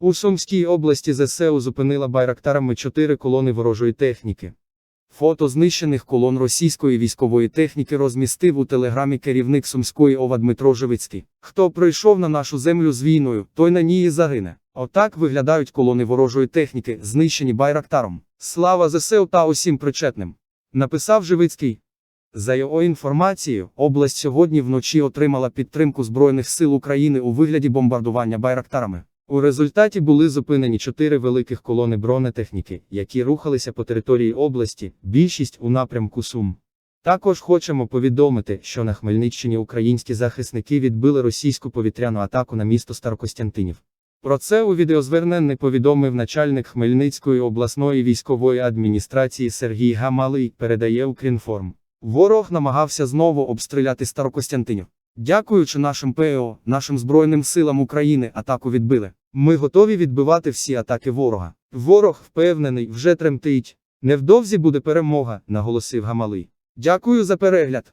У Сумській області ЗСУ зупинила байрактарами чотири колони ворожої техніки. Фото знищених колон російської військової техніки розмістив у телеграмі керівник Сумської ОВА Дмитро Живицький. Хто прийшов на нашу землю з війною, той на ній і загине. Отак виглядають колони ворожої техніки, знищені байрактаром. Слава ЗСУ та усім причетним. Написав Живицький. За його інформацією, область сьогодні вночі отримала підтримку Збройних сил України у вигляді бомбардування байрактарами. У результаті були зупинені чотири великих колони бронетехніки, які рухалися по території області, більшість у напрямку Сум. Також хочемо повідомити, що на Хмельниччині українські захисники відбили російську повітряну атаку на місто Старокостянтинів. Про це у відеозверненні повідомив начальник Хмельницької обласної військової адміністрації Сергій Гамалий, передає Укрінформ. Ворог намагався знову обстріляти Старокостянтинів. Дякуючи нашим ПЕО, нашим Збройним силам України атаку відбили. Ми готові відбивати всі атаки ворога. Ворог впевнений, вже тремтить. Невдовзі буде перемога, наголосив Гамалий. Дякую за перегляд.